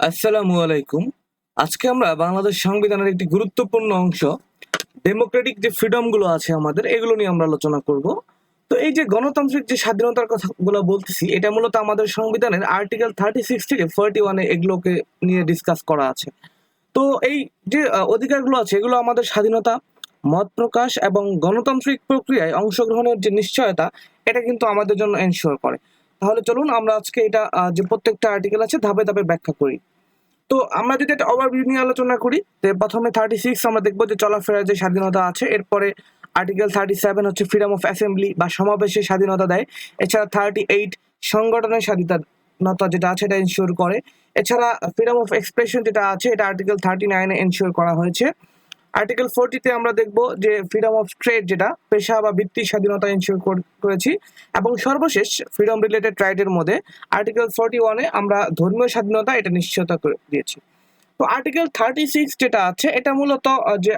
আসসালামু আলাইকুম। আজকে আমরা বাংলাদেশ সংবিধানের একটি গুরুত্বপূর্ণ অংশ ডেমোক্রেটিক যে ফ্রিডমগুলো আছে আমাদের, এগুলো নিয়ে আমরা আলোচনা করব। তো এই যে গণতান্ত্রিক যে স্বাধীনতার কথাগুলো বলতেছি, এটা মূলত আমাদের সংবিধানের আর্টিকেল থার্টি সিক্স থেকে ফোরটি ওয়ানে এগুলোকে নিয়ে ডিসকাস করা আছে। তো এই যে অধিকারগুলো আছে, এগুলো আমাদের স্বাধীনতা, মত প্রকাশ এবং গণতান্ত্রিক প্রক্রিয়ায় অংশগ্রহণের যে নিশ্চয়তা, এটা কিন্তু আমাদের জন্য এনশিওর করে। তাহলে চলুন আমরা আজকে এটা যে প্রত্যেকটা আর্টিকেল আছে ধাপে ধাপে ব্যাখ্যা করি। তো আমরা যদি একটা ওভারভিউ নিয়ে আলোচনা করি, তো প্রথমে থার্টি সিক্স আমরা দেখব যে চলাফেরার যে স্বাধীনতা আছে, এরপরে আর্টিকেল থার্টি সেভেন হচ্ছে ফ্রিডম অফ অ্যাসেম্বলি বা সমাবেশের স্বাধীনতা দেয়। এছাড়া থার্টি এইট সংগঠনের স্বাধীনতা যেটা আছে, এটা এনশিওর করে। এছাড়া ফ্রিডম অফ এক্সপ্রেশন যেটা আছে, এটা আর্টিকেল থার্টি নাইনে ইনশিওর করা হয়েছে। আর্টিকেল ফোরটিতে আমরা দেখব যে ফ্রিডম অফ ট্রেড যেটা, পেশা বা বৃত্তির স্বাধীনতা এনশিওর করেছি এবং সর্বশেষ ফ্রিডম রিলেটেড রাইটের মধ্যে আর্টিকেল ফোরটি ওয়ানে আমরা ধর্মীয় স্বাধীনতা এটা নিশ্চয়তা করে দিয়েছি। তো আর্টিকেল থার্টি সিক্স যেটা আছে, এটা মূলত যে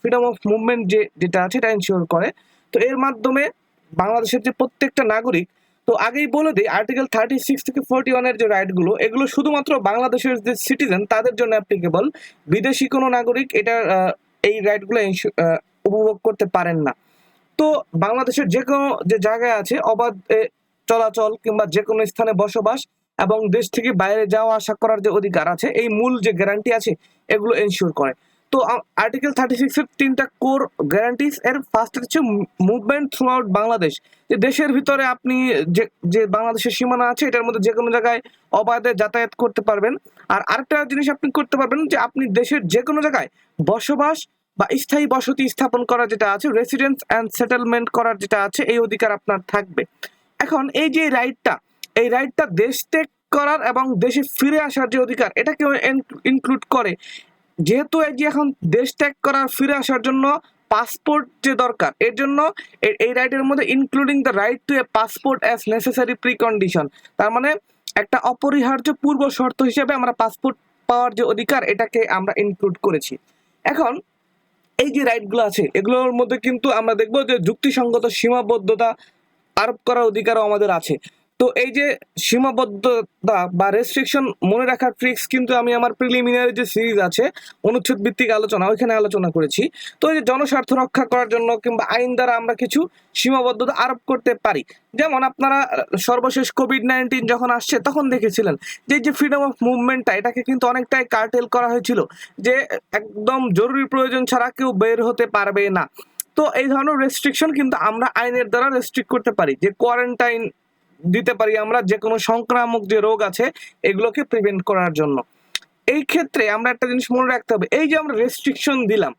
ফ্রিডম অফ মুভমেন্ট যে, যেটা আছে, এটা এনশিওর করে। তো এর মাধ্যমে বাংলাদেশের যে প্রত্যেকটা নাগরিক তো আগেই বলে দিই আর্টিকেল থার্টি সিক্স থেকে ফোরটি ওয়ানের যে রাইটগুলো এগুলো শুধুমাত্র বাংলাদেশের যে সিটিজেন তাদের জন্য অ্যাপ্লিকেবল বিদেশি কোনো নাগরিক এটা এই রাইটগুলো উপভোগ করতে পারেন না। তো বাংলাদেশের যে কোনো, যে জায়গায় আছে, অবাধ চলাচল কিংবা যে কোনো স্থানে বসবাস এবং দেশ থেকে বাইরে যাওয়া আসা করার যে অধিকার আছে, এই মূল যে গ্যারান্টি আছে, এগুলো এনশিওর করে। তো আর্টিকেল থার্টি সিক্স এর তিনটা কোর গ্যারান্টিস এর ফার্স্ট হচ্ছে মুভমেন্ট থ্রু আউট বাংলাদেশ। যে দেশের ভিতরে আপনি যে যে বাংলাদেশের সীমানা আছে, এটার মধ্যে যে কোনো জায়গায় অবাধে যাতায়াত করতে পারবেন। আর আরেকটা জিনিস আপনি করতে পারবেন যে, আপনি দেশের যে কোনো জায়গায় বসবাস বা স্থায়ী বসতি স্থাপন করা যেটা আছে রেসিডেন্স অ্যান্ড সেটেলমেন্ট করার যেটা আছে, এই অধিকার আপনার থাকবে। এখন এই যে রাইটটা এই রাইটটা দেশ ত্যাগ করার এবং দেশে ফিরে আসার যে অধিকার, এটাকেও ইনক্লুড করে। যেহেতু এই যে এখন দেশ ত্যাগ করার ফিরে আসার জন্য পাসপোর্ট যে দরকার, এর জন্য এই রাইটের মধ্যে including the right to a passport as necessary precondition তার মানে একটা অপরিহার্য পূর্ব শর্ত হিসেবে আমরা পাসপোর্ট পাওয়ার যে অধিকার, এটাকে আমরা ইনক্লুড করেছি। এখন এই যে রাইটগুলো আছে, এগুলোর মধ্যে কিন্তু আমরা দেখব যে যুক্তিসঙ্গত সীমাবদ্ধতা আরোপ করার অধিকারও আমাদের আছে। তো এই যে সীমাবদ্ধতা বা রেস্ট্রিকশন মনে রাখার ট্রিক্স কিন্তু আমি আমার প্রিলিমিনারি যে সিরিজ আছে, অনুচ্ছেদ ভিত্তিক আলোচনা, ওইখানে আলোচনা করেছি। তো এই যে জনস্বার্থ রক্ষা করার জন্য কিংবা আইন দ্বারা আমরা কিছু সীমাবদ্ধতা আরোপ করতে পারি। যেমন আপনারা সর্বশেষ কোভিড নাইন্টিন যখন আসছে, তখন দেখেছিলেন যে যে ফ্রিডম অফ মুভমেন্টটা এটাকে কিন্তু অনেকটাই কার্টেল করা হয়েছিল যে একদম জরুরি প্রয়োজন ছাড়া কেউ বের হতে পারবে না। তো এই ধরনের রেস্ট্রিকশন কিন্তু আমরা আইনের দ্বারা রেস্ট্রিক্ট করতে পারি যে কোয়ারেন্টাইন দিতে পারি আমরা যে কোনো সংক্রামক যে রোগ আছে, এগুলোকে প্রিভেন্ট করার জন্য। এই ক্ষেত্রে আমরা একটা জিনিস মনে রাখতে হবে, এই যে আমরা রেস্ট্রিকশন দিলাম,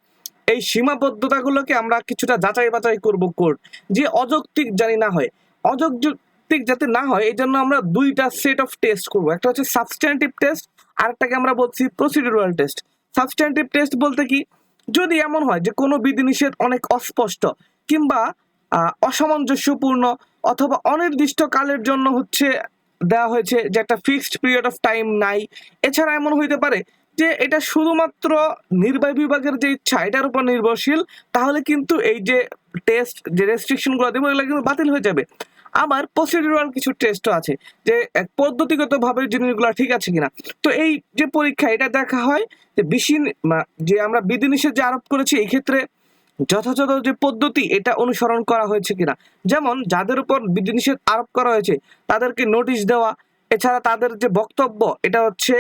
এই সীমাবদ্ধতাগুলোকে আমরা কিছুটা যাচাই বাছাই করব কোর্ট যে অযৌক্তিক জানি না হয়। অযৌক্তিক যাতে না হয় এই জন্য আমরা দুইটা সেট অফ টেস্ট করব। একটা হচ্ছে সাবস্ট্যান্টিভ টেস্ট আরেকটাকে আমরা বলছি প্রসিডিউরাল টেস্ট সাবস্ট্যান্টিভ টেস্ট বলতে কি, যদি এমন হয় যে কোনো বিধিনিষেধ অনেক অস্পষ্ট, কিংবা অসামঞ্জস্যপূর্ণ অথবা অনির্দিষ্ট কালের জন্য হচ্ছে দেওয়া হয়েছে যে একটা ফিক্সড পিরিয়ড অফ টাইম নাই। এছাড়া এমন হইতে পারে যে এটা শুধুমাত্র নির্বাহী বিভাগের যে ইচ্ছা, এটার উপর নির্ভরশীল, তাহলে কিন্তু এই যে টেস্ট যে রেস্ট্রিকশনগুলো দেবো, এগুলো কিন্তু বাতিল হয়ে যাবে। আবার প্রসিডিউরাল কিছু টেস্টও আছে যে পদ্ধতিগতভাবে জিনিসগুলো ঠিক আছে কিনা। তো এই যে পরীক্ষা, এটা দেখা হয় যে বিশি যে আমরা বিধিনিষেধ যে আরোপ করেছি, এই ক্ষেত্রে যথাযথ যে পদ্ধতি এটা অনুসরণ করা হয়েছে কিনা? যেমন যাদের উপর বিধিনিষেধ আরোপ করা হয়েছে, তাদেরকে নোটিশ দেওয়া, এছাড়া তাদের যে বক্তব্য, এটা হচ্ছে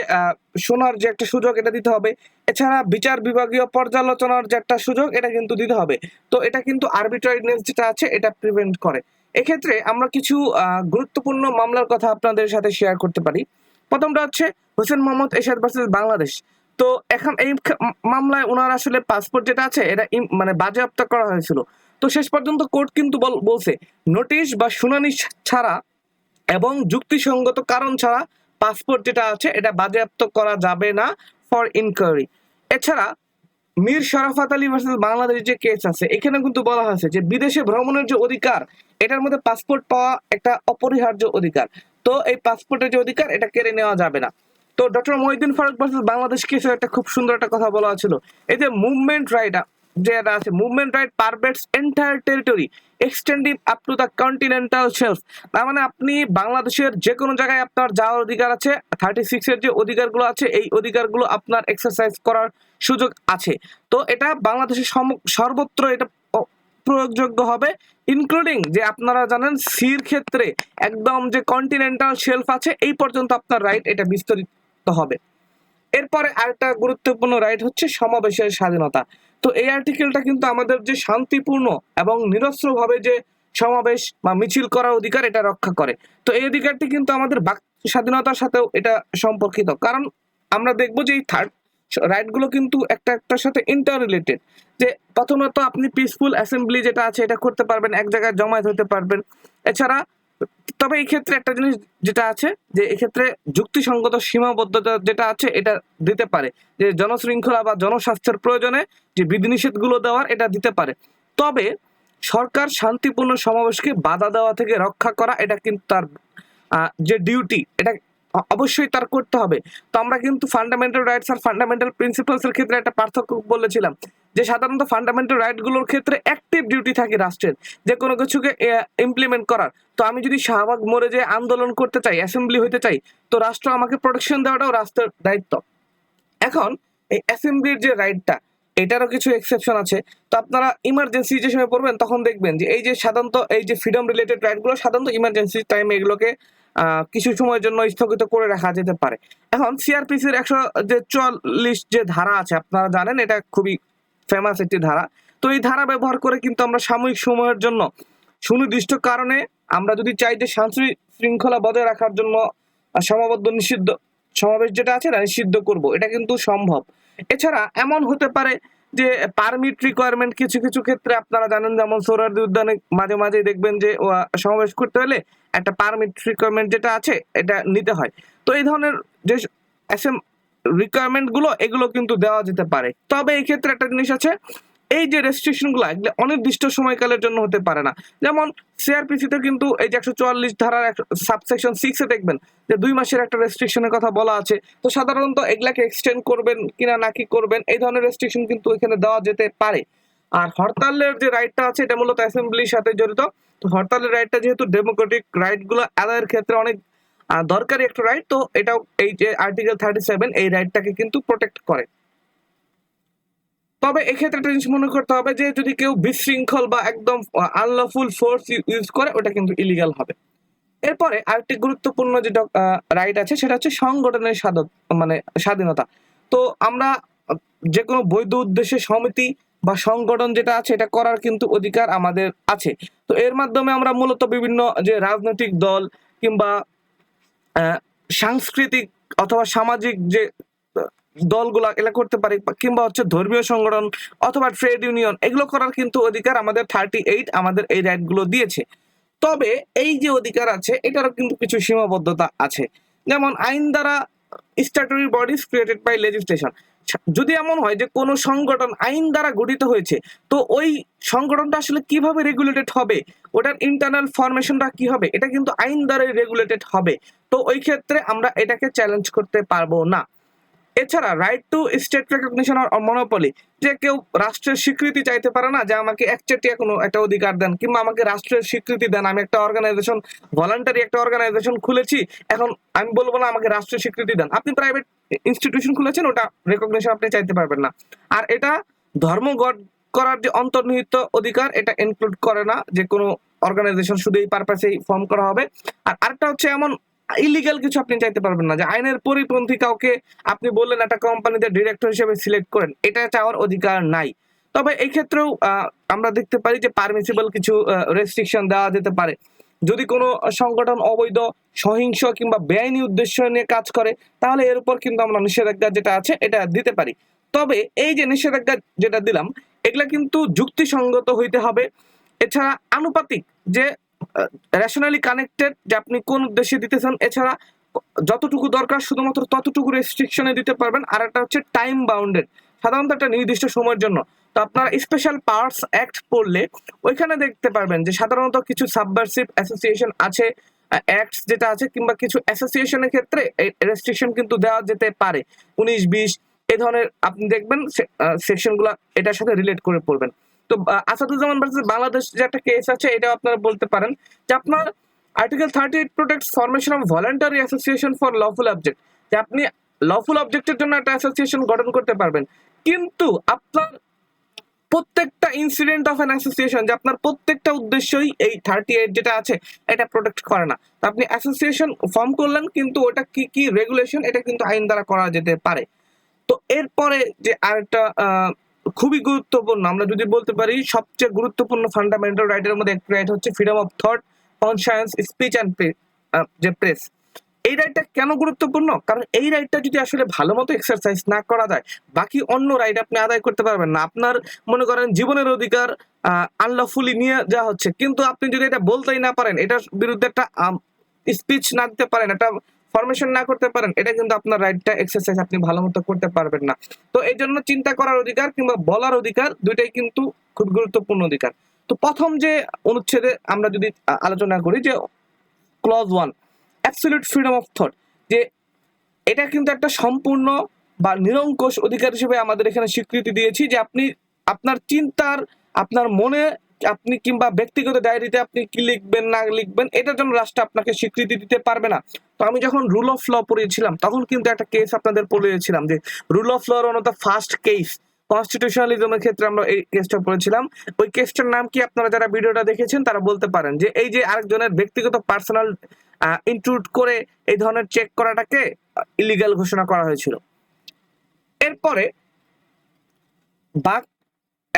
শোনার যে একটা সুযোগ এটা দিতে হবে। এছাড়া বিচার বিভাগীয় পর্যালোচনার যে একটা সুযোগ এটা কিন্তু দিতে হবে। তো এটা কিন্তু আরবিট্রারিনেস যেটা আছে, এটা প্রিভেন্ট করে। এক্ষেত্রে আমরা কিছু গুরুত্বপূর্ণ মামলার কথা আপনাদের সাথে শেয়ার করতে পারি। প্রথমটা হচ্ছে হোসেন মোহাম্মদ এশাদ ভার্সেস বাংলাদেশ। তো এখন এই মামলায় ওনার আসলে পাসপোর্ট যেটা আছে, এটা মানে বাজেয়াপ্ত করা হয়েছিল। তো শেষ পর্যন্ত কোর্ট কিন্তু বলছে, নোটিশ বা শুনানি ছাড়া এবং যুক্তিসঙ্গত কারণ ছাড়া পাসপোর্ট যেটা আছে, এটা বাজেয়াপ্ত করা যাবে না ফর ইনকোয়ারি এছাড়া মীর শরাফাত আলী ভার্সেস বাংলাদেশ যে কেস আছে, এখানে কিন্তু বলা হয়েছে যে বিদেশে ভ্রমণের যে অধিকার, এটার মধ্যে পাসপোর্ট পাওয়া একটা অপরিহার্য অধিকার। তো এই পাসপোর্টের যে অধিকার, এটা কেড়ে নেওয়া যাবে না। তো ডক্টর মহিউদ্দিন ফারুক ভার্সেস বাংলাদেশ কেসে একটা খুব সুন্দর একটা কথা বলা ছিল এই যে মুভমেন্ট রাইট যেটা আছে movement right pervades entire territory extending up to the continental shelf তার মানে আপনি বাংলাদেশের যে কোনো জায়গায় আপনার যাওয়ার অধিকার আছে থার্টি সিক্সের যে অধিকারগুলো আছে, এই অধিকারগুলো আপনার এক্সারসাইজ করার সুযোগ আছে। তো এটা বাংলাদেশের সর্বত্র এটা প্রয়োগযোগ্য হবে ইনক্লুডিং যে আপনারা জানেন সির ক্ষেত্রে একদম যে কন্টিনেন্টাল শেলফ আছে, এই পর্যন্ত আপনার রাইট এটা বিস্তরিত হবে। এরপরে আরেকটা গুরুত্বপূর্ণ রাইট হচ্ছে সমাবেশের স্বাধীনতা। তো এই আর্টিকেলটা কিন্তু আমাদের যে শান্তিপূর্ণ এবং নিরস্ত্রভাবে যে সমাবেশ বা মিছিল করার অধিকার, এটা রক্ষা করে। তো এই অধিকারটি কিন্তু আমাদের বাক, স্বাধীনতার সাথেও এটা সম্পর্কিত। কারণ আমরা দেখব যে এই থার্ড রাইটগুলো কিন্তু একটা একটার সাথে ইন্টার রিলেটেড যে প্রথমত আপনি পিসফুল অ্যাসেম্বলি যেটা আছে, এটা করতে পারবেন, এক জায়গায় জমায়েত হতে পারবেন। এছাড়া তবে এই ক্ষেত্রে একটা জিনিস যেটা আছে, যে এক্ষেত্রে যুক্তিসঙ্গত সীমাবদ্ধতা যেটা আছে, এটা দিতে পারে। যে জনশৃঙ্খলা বা জনস্বাস্থ্যের প্রয়োজনে যে বিধিনিষেধগুলো দেওয়ার, এটা দিতে পারে। তবে সরকার শান্তিপূর্ণ সমাবেশকে বাধা দেওয়া থেকে রক্ষা করা, এটা কিন্তু তার যে ডিউটি এটা অবশ্যই তার করতে হবে। তো আমরা কিন্তু ফান্ডামেন্টাল রাইটস আর ফান্ডামেন্টাল প্রিন্সিপালস এর ক্ষেত্রে একটা পার্থক্য বলেছিলাম, যে সাধারণত ফান্ডামেন্টাল রাইটগুলোর ক্ষেত্রে অ্যাক্টিভ ডিউটি থাকে রাষ্ট্রের, যে কোনো কিছুকে ইমপ্লিমেন্ট করার। তো আমি যদি শাহবাগ মোড়ে যে আন্দোলন করতে চাই অ্যাসেম্বলি হইতে চাই, তো রাষ্ট্র আমাকে প্রোটেকশন দেওয়াটাও রাষ্ট্রের দায়িত্ব। এখন, এই অ্যাসেম্বলির যে রাইটটা এটারও কিছু এক্সেপশন আছে। তো আপনারা ইমার্জেন্সি যে সময় পড়বেন, তখন দেখবেন যে এই যে সাধারণত এই যে ফ্রিডম রিলেটেড রাইটগুলো সাধারণত ইমার্জেন্সি টাইমে এগুলোকে কিছু সময়ের জন্য স্থগিত করে রাখা যেতে পারে। এখন সিআরপিসির একশো যে চল্লিশ যে ধারা আছে, আপনারা জানেন, এটা খুবই ফেমাস একটি ধারা। তো এই ধারা ব্যবহার করে কিন্তু আমরা সাময়িক সময়ের জন্য সুনির্দিষ্ট কারণে আমরা যদি চাই যে শান্তি শৃঙ্খলা বজায় রাখার জন্য সমাবদ্ধ নিষিদ্ধ সমাবেশ যেটা আছে না নিষিদ্ধ করব। এটা কিন্তু সম্ভব। এছাড়া এমন হতে পারে যে পারমিট রিকোয়ারমেন্ট কিছু কিছু ক্ষেত্রে আপনারা জানেন, যেমন সোহরাদি উদ্যানে মাঝে মাঝে দেখবেন যে সমাবেশ করতে হলে একটা পারমিট রিকোয়ারমেন্ট যেটা আছে, এটা নিতে হয়। তো এই ধরনের যে অ্যাসেম রিকোয়ারমেন্টগুলো, এগুলো কিন্তু দেওয়া যেতে পারে। তবে এই ক্ষেত্রে একটা জিনিস আছে এই যে রেস্ট্রিকশনগুলো এগুলো অনির্দিষ্ট সময়কালের জন্য হতে পারে না। যেমন সিআরপিসি তে কিন্তু এই যে একশো চুয়াল্লিশ ধারার সাবসেকশন সিক্স দেখবেন যে দুই মাসের একটা রেস্ট্রিকশনের কথা বলা আছে। তো সাধারণত এগুলাকে এক্সটেন্ড করবেন কিনা নাকি করবেন, এই ধরনের রেস্ট্রিকশন কিন্তু এখানে দেওয়া যেতে পারে। আর হরতালের যে রাইটটা আছে, এটা মূলত অ্যাসেম্বলির সাথে জড়িত। তো হরতালের রাইটটা যেহেতু ডেমোক্রেটিক রাইটগুলো আদায়ের ক্ষেত্রে অনেক দরকারি একটা রাইট তো এটাও এই যে আর্টিকেল থার্টি সেভেন এই রাইটটাকে কিন্তু প্রোটেক্ট করে। তবে এক্ষেত্রে একটা জিনিস মনে করতে হবে যে যদি কেউ বিশৃঙ্খল বা একদম আনলফুল ফোর্স ইউজ করে, ওটা কিন্তু ইলিগাল হবে। এরপরে আরেকটি গুরুত্বপূর্ণ যে রাইট আছে, সেটা হচ্ছে সংগঠনের মানে স্বাধীনতা। তো আমরা যে কোনো বৈধ উদ্দেশ্যে সমিতি বা সংগঠন যেটা আছে, এটা করার কিন্তু অধিকার আমাদের আছে। তো এর মাধ্যমে আমরা মূলত বিভিন্ন যে রাজনৈতিক দল কিংবা সাংস্কৃতিক অথবা সামাজিক যে দলগুলা এগুলা করতে পারি, কিংবা হচ্ছে ধর্মীয় সংগঠন অথবা ট্রেড ইউনিয়ন এগুলো করার কিন্তু অধিকার আমাদের থার্টি এইট আমাদের এই রাইটগুলো দিয়েছে। তবে এই যে অধিকার আছে, এটারও কিন্তু কিছু সীমাবদ্ধতা আছে। যেমন আইন দ্বারা statutory bodies created by legislation যদি এমন হয় যে কোনো সংগঠন আইন দ্বারা গঠিত হয়েছে, তো ওই সংগঠনটা আসলে কীভাবে রেগুলেটেড হবে? ওটার ইন্টারনাল ফরমেশনটা কি হবে? এটা কিন্তু আইন দ্বারাই রেগুলেটেড হবে। তো ওই ক্ষেত্রে আমরা এটাকে চ্যালেঞ্জ করতে পারব না। এছাড়া right to state recognition or monopoly যে কেউ রাষ্ট্রের স্বীকৃতি চাইতে পারে না, যে আমাকে একচেটিয়া কোনো একটা অধিকার দেন, কিংবা আমাকে রাষ্ট্রের স্বীকৃতি দেন, আমি একটা অর্গানাইজেশন ভলান্টারি একটা অর্গানাইজেশন খুলেছি, এখন আমি বলব না আমাকে রাষ্ট্রের স্বীকৃতি দেন। আপনি প্রাইভেট ইনস্টিটিউশন খুলেছেন, ওটা রেকগনিশন আপনি চাইতে পারবেন না। আর এটা ধর্মঘট করার যে অন্তর্নিহিত অধিকার, এটা ইনক্লুড করে না, যে কোনো অর্গানাইজেশন শুধু এই পারপাসেই ফর্ম করা হবে। আর আরেকটা হচ্ছে এমন ইলিগাল কিছু আপনি চাইতে পারবেন না। যে আইনের পরিপন্থী কাউকে আপনি বললেন একটা কোম্পানিতে ডিরেক্টর হিসেবে সিলেক্ট করেন, এটা চাওয়ার অধিকার নাই। তবে এই ক্ষেত্রেও আমরা দেখতে পারি যে পারমিসিবল কিছু রেস্ট্রিকশন দেওয়া যেতে পারে। যদি কোনো সংগঠন অবৈধ, সহিংস কিংবা বেআইনি উদ্দেশ্য নিয়ে কাজ করে, তাহলে এর উপর কিন্তু আমরা নিষেধাজ্ঞা যেটা আছে, এটা দিতে পারি। তবে এই যে নিষেধাজ্ঞা যেটা দিলাম, এগুলা কিন্তু যুক্তিসঙ্গত হইতে হবে। এছাড়া আনুপাতিক যে রেশনালি কানেক্টেড যে আপনি কোন উদ্দেশ্যে দিতেছেন, এছাড়া যতটুকু দরকার শুধুমাত্র ততটুকু রেস্ট্রিকশনে দিতে পারবেন। আর একটা হচ্ছে টাইম বাউন্ডেড সাধারণত একটা নির্দিষ্ট সময়ের জন্য। তো আপনারা স্পেশাল পাওয়ার্স অ্যাক্ট পড়লে ওইখানে দেখতে পারবেন যে সাধারণত কিছু সাবভার্সিভ অ্যাসোসিয়েশন আছে অ্যাক্ট যেটা আছে, কিংবা কিছু অ্যাসোসিয়েশনের ক্ষেত্রে রেস্ট্রিকশন কিন্তু দেওয়া যেতে পারে। উনিশ, বিশ, এ ধরনের আপনি দেখবেন সেকশনগুলো এটার সাথে রিলেট করে পড়বেন। তো আসাদুজ্জামান ভার্সেস বাংলাদেশ যে একটা কেস আছে এটা আপনারা বলতে পারেন যে আপনার article thirty eight protect formation of voluntary association for lawful object যে আপনি লফুল অবজেক্টের জন্য একটা অ্যাসোসিয়েশন গঠন করতে পারবেন। কিন্তু আপনার প্রত্যেকটা ইনসিডেন্ট অফ অ্যান অ্যাসোসিয়েশন যে আপনার প্রত্যেকটা উদ্দেশ্যই এই থার্টি এইট যেটা আছে, এটা প্রোটেক্ট করে না। আপনি অ্যাসোসিয়েশন ফর্ম করলেন, কিন্তু ওটা কি কি রেগুলেশন এটা কিন্তু আইন দ্বারা করা যেতে পারে। তো এরপরে যে আরেকটা খুবই গুরুত্বপূর্ণ। আমরা যদি বলতে পারি, সবচেয়ে গুরুত্বপূর্ণ ফান্ডামেন্টাল রাইটের মধ্যে একটি রাইট হচ্ছে freedom of thought conscience speech and যে প্রেস এই রাইটটা কেন গুরুত্বপূর্ণ? কারণ এই রাইটটা যদি আসলে ভালো মতো এক্সারসাইজ না করা যায়, বাকি অন্য রাইট আপনি আদায় করতে পারবেন না। আপনার মনে করেন জীবনের অধিকার আনলফুলি নিয়ে যাওয়া হচ্ছে। কিন্তু আপনি যদি এটা বলতেই না পারেন, এটার বিরুদ্ধে একটা স্পিচ না দিতে পারেন, একটা ফরমেশন না করতে পারেন, এটা কিন্তু আপনার রাইটটা এক্সারসাইজ আপনি ভালো মতো করতে পারবেন না। তো এই জন্য চিন্তা করার অধিকার কিংবা বলার অধিকার দুইটাই কিন্তু খুব গুরুত্বপূর্ণ অধিকার। তো প্রথম যে অনুচ্ছেদে আমরা যদি আলোচনা করি যে clause one absolute freedom of thought যে এটা কিন্তু একটা সম্পূর্ণ বা নিরঙ্কুশ অধিকার হিসেবে আমাদের এখানে স্বীকৃতি দিয়েছি যে আপনি আপনার চিন্তার, আপনার মনে আপনি কিংবা ব্যক্তিগত ডায়েরিতে আপনি কি লিখবেন, না লিখবেন, এটার জন্য রাষ্ট্র আপনাকে স্বীকৃতি দিতে পারবে না। তো আমি যখন রুল অফ ল পড়িয়েছিলাম, তখন কিন্তু একটা কেস আপনাদের পড়িয়েছিলাম যে rule of law one of the first case কনস্টিটিউশনালিজমের ক্ষেত্রে আমরা এই কেসটা পড়েছিলাম। ওই কেসটার নাম কি আপনারা যারা ভিডিওটা দেখেছেন, তারা বলতে পারেন যে, এই যে আরেকজনের ব্যক্তিগত পার্সোনাল ইনক্লুড করে এই ধরনের চেক করাটাকে ইলিগাল ঘোষণা করা হয়েছিল। এরপরে বাক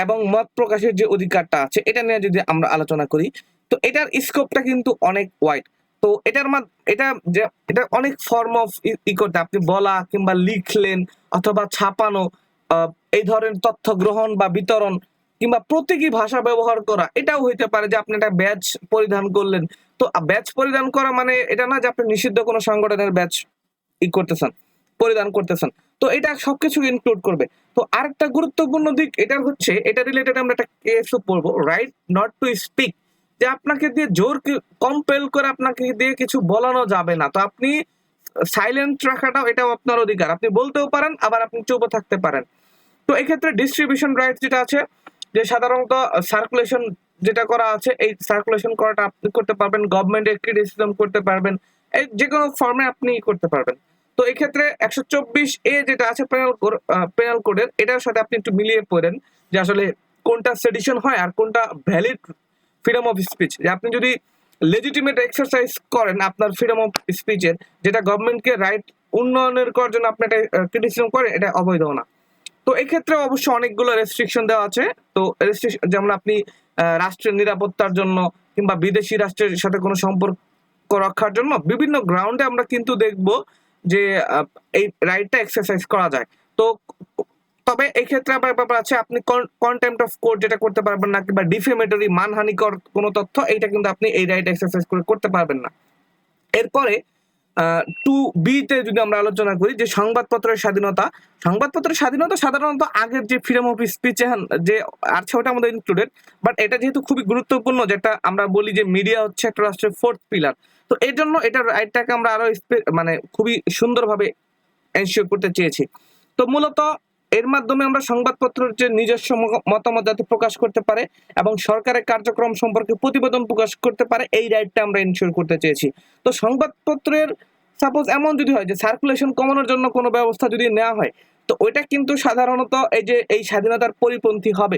এবং মত প্রকাশের যে অধিকারটা আছে, এটা নিয়ে যদি আমরা আলোচনা করি, তো এটার স্কোপটা কিন্তু অনেক ওয়াইড তো এটার মাধ এটা যে, এটা অনেক ফর্ম অফ ই করতে, আপনি বলা কিংবা লিখলেন অথবা ছাপানো এই ধরনের তথ্য গ্রহণ বা বিতরণ কিংবা প্রতীকী ভাষা ব্যবহার করা, এটাও হইতে পারে যে আপনি একটা ব্যাচ পরিধান করলেন। তো ব্যাচ পরিধান করা মানে এটা না যে আপনি নিষিদ্ধ কোনো সংগঠনের ব্যাচ ই করতেছেন, পরিধান করতেছেন। তো এটা সবকিছু ইনক্লুড করবে। তো আরেকটা গুরুত্বপূর্ণ দিক এটার হচ্ছে, এটা রিলেটেড আমরা একটা কেসও পড়ব রাইট নট টু স্পিক যে আপনাকে দিয়ে জোর কম্পেল করে আপনাকে দিয়ে কিছু বলানো যাবে না। তো আপনি সাইলেন্ট রাখাটাও, এটাও আপনার অধিকার। আপনি বলতেও পারেন, আবার আপনি চুপও থাকতে পারেন। তো এক্ষেত্রে ডিস্ট্রিবিউশন রাইট যেটা আছে, যে সাধারণত সার্কুলেশন যেটা করা আছে, এই সার্কুলেশন করাটা আপনি করতে পারবেন গভর্নমেন্টের ক্রিটিসিজম করতে পারবেন, এই যে কোনো ফর্মে আপনি করতে পারবেন। তো এক্ষেত্রে একশো চব্বিশ এ যেটা আছে পেনাল পেনাল কোডের এটার সাথে আপনি একটু মিলিয়ে পড়েন যে আসলে কোনটা সেডিশন হয় আর কোনটা ভ্যালিড ফ্রিডম অফ স্পিচ যে আপনি যদি লেজিটিমেট এক্সারসাইজ করেন আপনার ফ্রিডম অফ স্পিচের যেটা গভর্নমেন্টকে রাইট উন্নয়নের করার জন্য আপনি এটা ক্রিটিসিজম করেন, এটা অবৈধ না। তো এক্ষেত্রে অবশ্য অনেকগুলো রেস্ট্রিকশন দেওয়া আছে। তো রেস্ট্রিকশন যেমন আপনি রাষ্ট্রের নিরাপত্তার জন্য কিংবা বিদেশি রাষ্ট্রের সাথে কোনো সম্পর্ক রক্ষার জন্য বিভিন্ন গ্রাউন্ডে আমরা কিন্তু দেখব যে এই রাইটটা এক্সারসাইজ করা যায়। তো, তবে এই ক্ষেত্রে আবার ব্যাপার আছে, আপনি কন্টেম্পট অফ কোর্ট যেটা করতে পারবেন না, কিংবা ডিফেমেটরি মানহানিকর কোনো তথ্য, এইটা কিন্তু আপনি এই রাইট এক্সারসাইজ করে করতে পারবেন না। এরপরে টু বিতে যদি আমরা আলোচনা করি, যে সংবাদপত্রের স্বাধীনতা সংবাদপত্রের স্বাধীনতা সাধারণত আগের যে ফ্রিডম অফ স্পিচ যে আছে, ওটা আমাদের ইনক্লুডেড বাট এটা যেহেতু খুবই গুরুত্বপূর্ণ, যেটা আমরা বলি যে মিডিয়া হচ্ছে একটা রাষ্ট্রের ফোর্থ পিলার তো এই জন্য এটা রাইটটাকে আমরা আরও মানে খুবই সুন্দরভাবে এনশিওর করতে চেয়েছি। তো মূলত এর মাধ্যমে আমরা সংবাদপত্রের যে নিজস্ব মতামত যাতে প্রকাশ করতে পারে এবং সরকারের কার্যক্রম সম্পর্কে প্রতিবেদন প্রকাশ করতে পারে, এই রাইটটা আমরা এনশিওর করতে চেয়েছি। তো সংবাদপত্রের সাপোজ এমন যদি হয় যে সার্কুলেশন কমানোর জন্য কোনো ব্যবস্থা যদি নেওয়া হয়, তো ওইটা কিন্তু সাধারণত এই যে এই স্বাধীনতার পরিপন্থী হবে।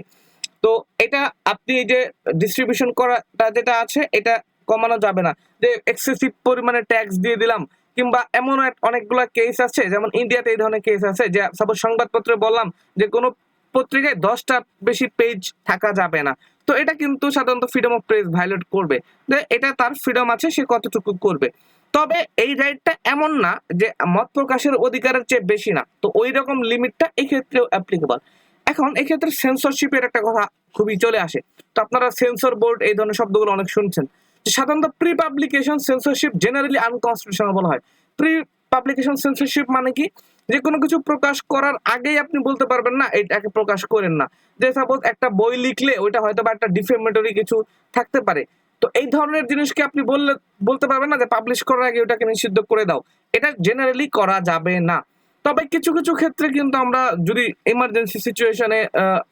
তো এটা আপনি এই যে ডিস্ট্রিবিউশন করাটা যেটা আছে, এটা কমানো যাবে না। যে এক্সেসিভ পরিমাণে ট্যাক্স দিয়ে দিলাম, কিংবা এমন অনেকগুলো কেস আছে, যেমন ইন্ডিয়াতে এই ধরনের কেস আছে, যে সাপোজ সংবাদপত্রে বললাম যে কোনো পত্রিকায় দশটা বেশি পেজ থাকা যাবে না। তো এটা কিন্তু সাধারণত ফ্রিডম অফ প্রেস ভায়োলেট করবে। যে এটা তার ফ্রিডম আছে, সে কতটুকু করবে। তবে এই রাইটটা এমন না যে মত প্রকাশের অধিকারের চেয়ে বেশি না। তো ওই রকম লিমিটটা এই ক্ষেত্রেও অ্যাপ্লিকেবল এখন এক্ষেত্রে সেন্সরশিপের একটা কথা খুবই চলে আসে। তো আপনারা সেন্সর বোর্ড এই ধরনের শব্দগুলো অনেক শুনছেন। সাধারণত pre publication censorship generally unconstitutional বলা হয়। প্রি পাবলিকেশন সেন্সরশিপ মানে কি? যে কোনো কিছু প্রকাশ করার আগেই আপনি বলতে পারবেন না এটাকে প্রকাশ করেন না। যে সাপোজ একটা বই লিখলে ওইটা হয়তো বা একটা ডিফেমেটরি কিছু থাকতে পারে। তো এই ধরনের জিনিসকে আপনি বললে, বলতে পারবেন না যে পাবলিশ করার আগে ওটাকে নিষিদ্ধ করে দাও। এটা জেনারেলি করা যাবে না। তবে কিছু কিছু ক্ষেত্রে কিন্তু আমরা যদি ইমার্জেন্সি সিচুয়েশনে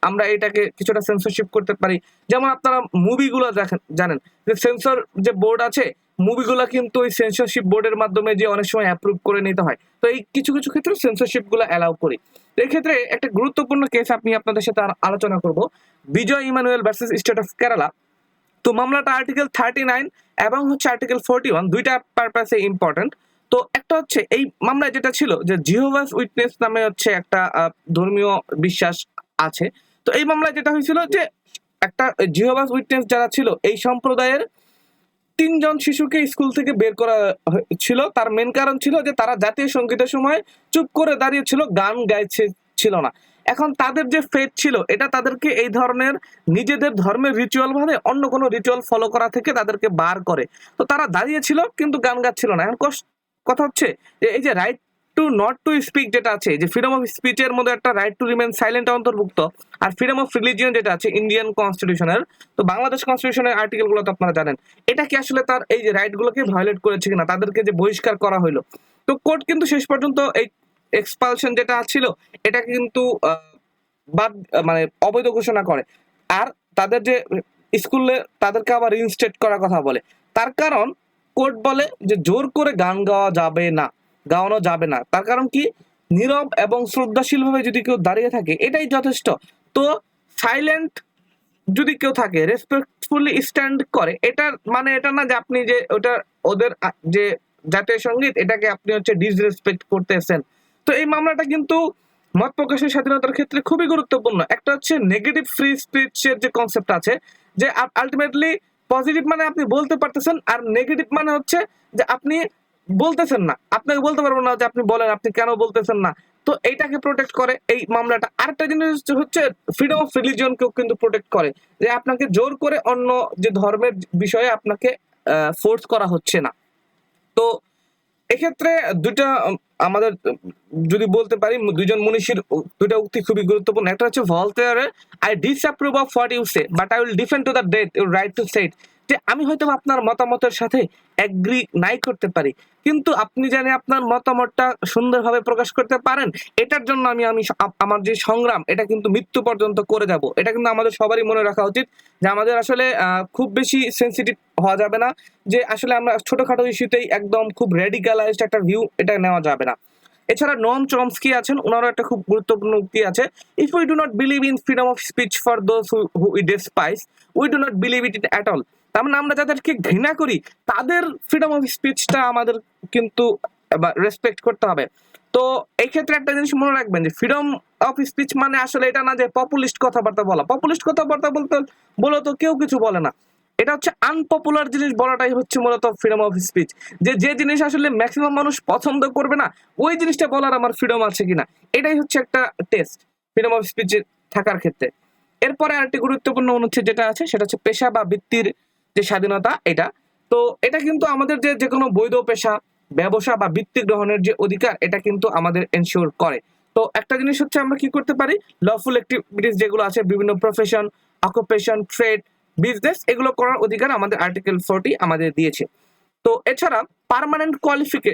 আমরা এটাকে কিছুটা সেন্সরশিপ করতে পারি। যেমন আপনারা মুভিগুলো দেখেন, জানেন, যে সেন্সর যে বোর্ড আছে মুভিগুলো কিন্তু ওই সেন্সরশিপ বোর্ডের মাধ্যমে যে অনেক সময় অ্যাপ্রুভ করে নিতে হয়। তো এই কিছু কিছু ক্ষেত্রে সেন্সরশিপগুলো অ্যালাউ করি। তো এই ক্ষেত্রে একটা গুরুত্বপূর্ণ কেস আপনি আপনাদের সাথে আলোচনা করব। Bijoe Emmanuel versus state of Kerala তো মামলাটা আর্টিকেল থার্টি নাইন এবং হচ্ছে আর্টিকেল ফোরটি ওয়ান দুইটা পারপাসে ইম্পর্টেন্ট তো একটা হচ্ছে এই মামলায় যেটা ছিল যে জিহোভাস উইটনেস নামে হচ্ছে একটা ধর্মীয় বিশ্বাস আছে। তো এই মামলায় যেটা হয়েছিল যে একটা জিহোভাস উইটনেস যারা ছিল, এই সম্প্রদায়ের তিনজন শিশুকে স্কুল থেকে বের করা ছিল তার মেন কারণ ছিল যে তারা জাতীয় সঙ্গীতের সময় চুপ করে দাঁড়িয়েছিল, গান গাইছে, ছিল না। এখন তাদের যে ফেথ ছিল, এটা তাদেরকে এই ধরনের নিজেদের ধর্মের রিচুয়াল ভাবে অন্য কোনো রিচুয়াল ফলো করা থেকে তাদেরকে বার করে। তো তারা দাঁড়িয়েছিল, কিন্তু গান গাচ্ছিল না। এখন কথা হচ্ছে যে এই যে right to not to speak যেটা আছে, যে ফ্রিডম অফ স্পিচের মধ্যে একটা রাইট টু রিমেন সাইলেন্ট অন্তর্ভুক্ত আর ফ্রিডম অফ রিলিজিয়ন যেটা আছে ইন্ডিয়ান কনস্টিটিউশনের তো বাংলাদেশ কনস্টিটিউশনের আর্টিকেলগুলো তো আপনারা জানেন। এটা কি আসলে তার এই যে রাইট গুলোকে ভায়োলেট করেছে কিনা, তাদেরকে যে বহিষ্কার করা হলো তো কোর্ট কিন্তু শেষ পর্যন্ত এই এক্সপালশন যেটা ছিল এটা কিন্তু বাদ মানে অবৈধ ঘোষণা করে। আর তাদের যে স্কুলে তাদেরকে আবার রিইনস্টেট করার কথা বলে। তার কারণ কোর্ট বলে যে জোর করে গান গাওয়া যাবে না, গাওয়ানো যাবে না। তার কারণ কি? নীরব এবং শ্রদ্ধাশীল ভাবে যদি কেউ দাঁড়িয়ে থাকে, এটাই যথেষ্ট। তো সাইলেন্ট যদি কেউ থাকে রেসপেক্টফুলি স্ট্যান্ড করে এটার মানে এটা না যে আপনি যে ওটা ওদের যে জাতীয় সংগীত, এটাকে আপনি হচ্ছে ডিসরেসপেক্ট করতেছেন। তো এই মামলাটা কিন্তু মত প্রকাশের স্বাধীনতার ক্ষেত্রে খুবই গুরুত্বপূর্ণ। একটা হচ্ছে নেগেটিভ ফ্রি স্পিচের যে কনসেপ্ট আছে, যে আলটিমেটলি পজিটিভ মানে আপনি বলতে পারতেছেন আর নেগেটিভ মানে হচ্ছে যে আপনি বলতেছেন না। আপনাকে বলতে পারব না যে আপনি বলেন, আপনি কেন বলতেছেন না। তো এইটাকে প্রোটেক্ট করে এই মামলাটা। আরেকটা জিনিস হচ্ছে ফ্রিডম অফ রিলিজিয়নকেও কিন্তু প্রোটেক্ট করে। যে আপনাকে জোর করে অন্য যে ধর্মের বিষয়ে আপনাকে ফোর্স করা হচ্ছে না। তো এক্ষেত্রে দুইটা আমাদের, যদি বলতে পারি দুজন মনীষীর দুটা দুইটা উক্তি খুবই গুরুত্বপূর্ণ। একটা হচ্ছে ভলতেয়ারে I disapprove of what you say but I will defend to the death you right to say it যে আমি হয়তো আপনার মতামতের সাথে অ্যাগ্রি নাই করতে পারি। কিন্তু আপনি জানি আপনার মতামতটা সুন্দরভাবে প্রকাশ করতে পারেন। এটার জন্য আমি আমি আমার যে সংগ্রাম, এটা কিন্তু মৃত্যু পর্যন্ত করে যাব। এটা কিন্তু আমাদের সবারই মনে রাখা উচিত যে আমাদের আসলে খুব বেশি সেন্সিটিভ হওয়া যাবে না। যে আসলে আমরা ছোটখাটো ইস্যুতেই একদম খুব রেডিকালাইজড একটা ভিউ এটা নেওয়া যাবে না। এছাড়া নন চমস্কি আছেন ওনারও একটা খুব গুরুত্বপূর্ণ উক্তি আছে। If we do not believe in freedom of speech for those who we despise we do not believe it at all তার মানে আমরা যাদেরকে ঘৃণা করি, তাদের ফ্রিডম অফ স্পিচটা আমাদের কিন্তু রেসপেক্ট করতে হবে। তো এই ক্ষেত্রে একটা জিনিস মনে রাখবেন যে ফ্রিডম অফ স্পিচ মানে আসলে এটা না যে পপুলিস্ট কথাবার্তা বলা। পপুলিস্ট কথাবার্তা বলতে, বলে তো কেউ কিছু বলে না। এটা হচ্ছে আনপপুলার জিনিস বলাটাই হচ্ছে মূলত ফ্রিডম অফ স্পিচ যে যে জিনিস আসলে ম্যাক্সিমাম মানুষ পছন্দ করবে না, ওই জিনিসটা বলার আমার ফ্রিডম আছে কিনা। এটাই হচ্ছে একটা টেস্ট ফ্রিডম অফ স্পিচ থাকার ক্ষেত্রে। এরপরে আরেকটি গুরুত্বপূর্ণ অনুচ্ছেদ যেটা আছে, সেটা হচ্ছে পেশা বা বৃত্তির যে স্বাধীনতা, এটা। তো এটা কিন্তু আমাদের যে যে কোনো বৈধ পেশা, ব্যবসা বা বৃত্তি গ্রহণের যে অধিকার, এটা কিন্তু আমাদের এনশিওর করে। তো একটা জিনিস হচ্ছে আমরা কি করতে পারি? লফুল অ্যাক্টিভিটিস যেগুলো আছে, বিভিন্ন প্রফেশন অকুপেশন ট্রেড বিজনেস এগুলো করার অধিকার আমাদের আর্টিকেল ফোরটি আমাদের দিয়েছে। তো এছাড়া পার্মানেন্ট কোয়ালিফিকে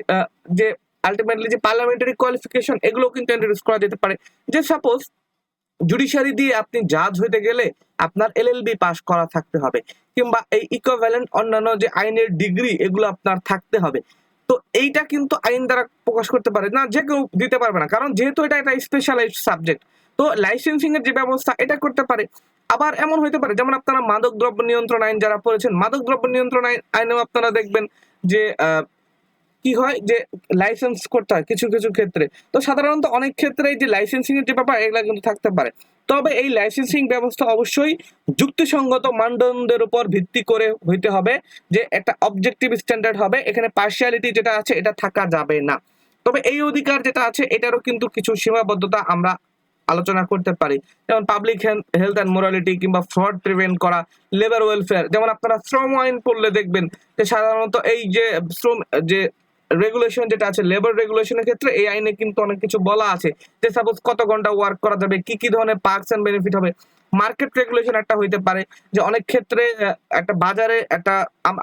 যে আলটিমেটলি যে পার্লামেন্টারি কোয়ালিফিকেশন এগুলো কিন্তু ইন্ট্রোডিউস করা যেতে পারে। যে সাপোজ জুডিশিয়ারি দিয়ে আপনি জাজ হইতে গেলে আপনার এলএলবি পাস করা থাকতে হবে, কিংবা এই ইকোভ্যালেন্ট অন্যান্য যে আইনের ডিগ্রি এগুলো আপনার থাকতে হবে। তো এইটা কিন্তু আইন দ্বারা প্রকাশ করতে পারে না, যে কেউ দিতে পারবে না, কারণ যেহেতু এটা একটা স্পেশালাইজড সাবজেক্ট তো লাইসেন্সিং এর যে ব্যবস্থা এটা করতে পারে। আবার এমন হইতে পারে, যেমন আপনারা মাদক দ্রব্য নিয়ন্ত্রণ আইন যারা পড়েছেন মাদক দ্রব্য নিয়ন্ত্রণ আইন আইনেও আপনারা দেখবেন যে কি হয় যে লাইসেন্স করতে হয় কিছু কিছু ক্ষেত্রে। তো সাধারণত অনেক ক্ষেত্রে এই যে লাইসেন্সিং এর যে ব্যাপার, এগুলা কিন্তু থাকতে পারে। তবে এই লাইসেন্সিং ব্যবস্থা অবশ্যই যুক্তিসঙ্গত মানদণ্ডের উপর ভিত্তি করে হইতে হবে যে একটা অবজেক্টিভ স্ট্যান্ডার্ড হবে, এখানে পার্সিয়ালিটি যেটা আছে, এটা থাকা যাবে না। তবে এই অধিকার যেটা আছে, এটারও কিন্তু কিছু সীমাবদ্ধতা আমরা আলোচনা করতে পারি। যেমন পাবলিক হেলথ অ্যান্ড মোরালিটি কিংবা ফ্রড প্রিভেন্ট করা লেবার ওয়েলফেয়ার যেমন আপনারা শ্রম আইন পড়লে দেখবেন যে সাধারণত এই যে শ্রম, যে রেগুলেশন যেটা আছে লেবার রেগুলেশনের ক্ষেত্রে এই আইনে কিন্তু অনেক কিছু বলা আছে। যে সাপোজ কত ঘণ্টা ওয়ার্ক করা যাবে, কি কি ধরনের পার্কস এন্ড বেনিফিট হবে? মার্কেট রেগুলেশন একটা হইতে পারে, যে অনেক ক্ষেত্রে একটা বাজারে একটা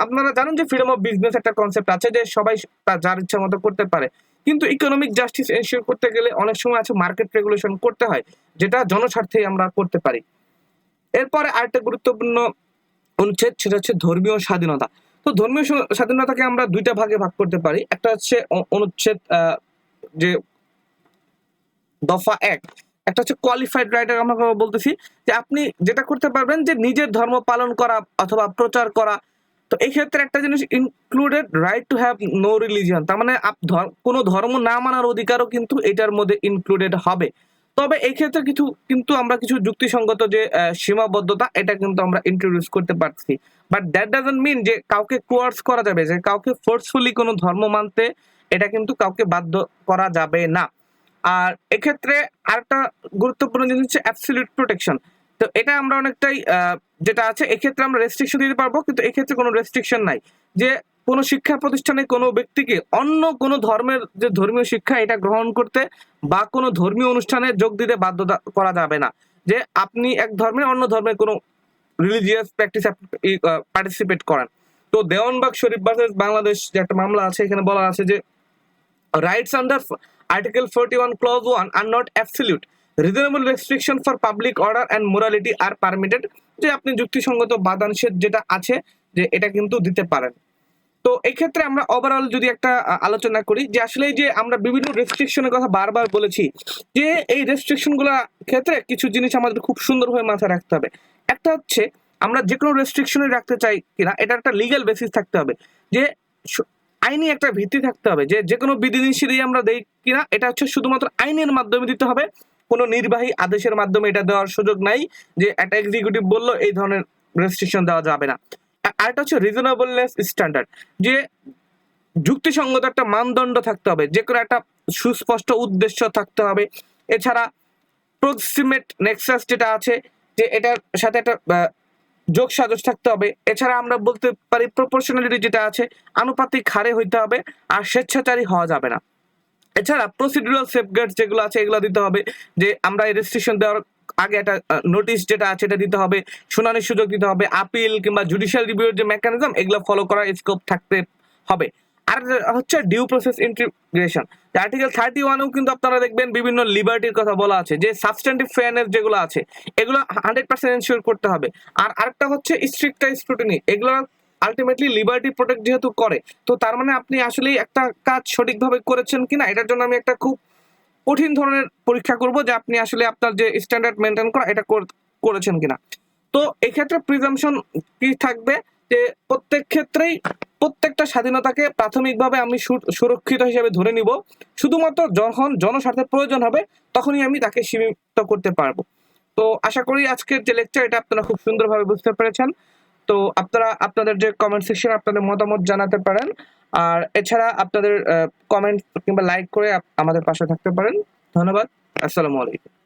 আপনারা জানেন যে ফ্রিডম অফ বিজনেস একটা কনসেপ্ট আছে যে সবাই তার যার ইচ্ছা মতো করতে পারে। কিন্তু ইকোনমিক জাস্টিস এনশিওর করতে গেলে অনেক সময় আছে মার্কেট রেগুলেশন করতে হয়, যেটা জনস্বার্থেই আমরা করতে পারি। এরপরে আরেকটা গুরুত্বপূর্ণ অনুচ্ছেদ, সেটা হচ্ছে ধর্মীয় স্বাধীনতা। তো ধর্মীয় স্বাধীনতাকে আমরা দুইটা ভাগে ভাগ করতে পারি। একটা হচ্ছে অনুচ্ছেদ যে দফা এক, একটা হচ্ছে কোয়ালিফাইড রাইটার আমরা বলতেছি যে আপনি যেটা করতে পারবেন যে নিজের ধর্ম পালন করা অথবা প্রচার করা। তো এই ক্ষেত্রে একটা জিনিস included right to have no religion তার মানে কোনো ধর্ম না মানার অধিকারও কিন্তু এটার মধ্যে ইনক্লুডেড হবে। তবে এই ক্ষেত্রে কিছু, কিন্তু আমরা কিছু যুক্তিসঙ্গত যে সীমাবদ্ধতা, এটা কিন্তু আমরা ইন্ট্রোডিউস করতে পারছি। বাট দ্যাট ডাজন্ট মিন যে, কাউকে কোয়ার্স করা যাবে, যে কাউকে ফোর্সফুলি কোনো ধর্ম মানতে এটা কিন্তু কাউকে বাধ্য করা যাবে না। আর এক্ষেত্রে আরেকটা গুরুত্বপূর্ণ জিনিস হচ্ছে অ্যাবসলিউট প্রোটেকশন তো এটা আমরা অনেকটাই যেটা আছে, এক্ষেত্রে আমরা রেস্ট্রিকশন দিতে পারব, কিন্তু এক্ষেত্রে কোনো রেস্ট্রিকশন নাই। যে কোনো শিক্ষা প্রতিষ্ঠানে কোনো ব্যক্তিকে অন্য কোনো ধর্মের যে ধর্মীয় শিক্ষা এটা গ্রহণ করতে বা কোনো ধর্মীয় অনুষ্ঠানে যোগ দিতে বাধ্য করা যাবে না। যে আপনি এক ধর্মের অন্য ধর্মের কোনো রিলিজিয়াস প্র্যাকটিস পার্টিসিপেট করেন। তো দেওয়ানবাগ শরীফ ভার্সেস বাংলাদেশ যে একটা মামলা আছে, এখানে বলা আছে যে rights under article article 41 clause 1 are not absolute reasonable restriction for public order and morality are permitted যে আপনি যুক্তিসঙ্গত নিষেধ যেটা আছে, যে এটা কিন্তু দিতে পারেন। তো এই ক্ষেত্রে আমরা ওভারঅল যদি একটা আলোচনা করি যে আসলে যে আমরা বিভিন্ন রেস্ট্রিকশনের কথা বারবার বলেছি যে এই রেস্ট্রিকশন ক্ষেত্রে কিছু জিনিস আমাদের খুব সুন্দরভাবে মাথায় রাখতে হবে। একটা হচ্ছে আমরা যে কোনো রেস্ট্রিকশনে রাখতে চাই কিনা এটা একটা লিগ্যাল বেসিস থাকতে হবে। যে আইনি একটা ভিত্তি থাকতে হবে যে যে কোনো বিধিনিষেধই আমরা দেই কিনা, এটা হচ্ছে শুধুমাত্র আইনের মাধ্যমে দিতে হবে। কোনো নির্বাহী আদেশের মাধ্যমে এটা দেওয়ার সুযোগ নাই যে একটা এক্সিকিউটিভ বলল এই ধরনের রেস্ট্রিকশন দেওয়া যাবে না। আরেকটা হচ্ছে রিজনেবলনেস স্ট্যান্ডার্ড যে যুক্তিসঙ্গত একটা মানদণ্ড থাকতে হবে, যে কোনো একটা সুস্পষ্ট উদ্দেশ্য থাকতে হবে। এছাড়া প্রক্সিমেট নেক্সাস যেটা আছে, যে এটার সাথে একটা যোগ সাজস থাকতে হবে। এছাড়া আমরা বলতে পারি প্রপোর্শনালিটি যেটা আছে, আনুপাতিক হারে হইতে হবে, আর স্বেচ্ছাচারী হওয়া যাবে না। এছাড়া প্রসিডিউরাল সেফগার্ড যেগুলো আছে, এগুলো দিতে হবে, যে আমরা এই রেস্ট্রিকশন দেওয়ার আগে একটা নোটিশ যেটা আছে এটা দিতে হবে, শুনানির সুযোগ দিতে হবে আপিল কিংবা জুডিশিয়াল রিভিউর যে মেকানিজম এগুলো ফলো করার স্কোপ থাকতে হবে। আর হচ্ছে due process integration article thirty ওয়ানেও কিন্তু আপনারা দেখবেন বিভিন্ন লিবার্টির কথা বলা আছে, যে সাবস্ট্যান্টিভ ফেয়ারনেস যেগুলো আছে, এগুলো হান্ড্রেড পার্সেন্ট এনশিওর করতে হবে। আর আরেকটা হচ্ছে স্ট্রিক্ট স্ক্রুটিনি এগুলো আলটিমেটলি লিবার্টি প্রোটেক্ট যেহেতু করে, তো তার মানে আপনি আসলেই একটা কাজ সঠিকভাবে করেছেন কিনা, এটার জন্য আমি একটা খুব কঠিন ধরনের পরীক্ষা করব যে আপনি আসলে আপনার যে স্ট্যান্ডার্ড মেনটেন করা, এটা করেছেন কিনা। তো এক্ষেত্রে প্রিজামশন কি থাকবে? যে প্রত্যেক ক্ষেত্রেই প্রত্যেকটা স্বাধীনতাকে প্রাথমিকভাবে আমি সুরক্ষিত হিসেবে ধরে নিব। শুধুমাত্র যখন জনস্বার্থের প্রয়োজন হবে, তখনই আমি তাকে সীমিত করতে পারব। তো আশা করি আজকের যে লেকচার এটা আপনারা খুব সুন্দরভাবে বুঝতে পেরেছেন। তো আপনারা, আপনাদের যে কমেন্ট সেকশন আপনাদের মতামত জানাতে পারেন। আর এছাড়া আপনাদের কমেন্ট কিংবা লাইক করে আমাদের পাশে থাকতে পারেন। ধন্যবাদ। আসসালামু আলাইকুম।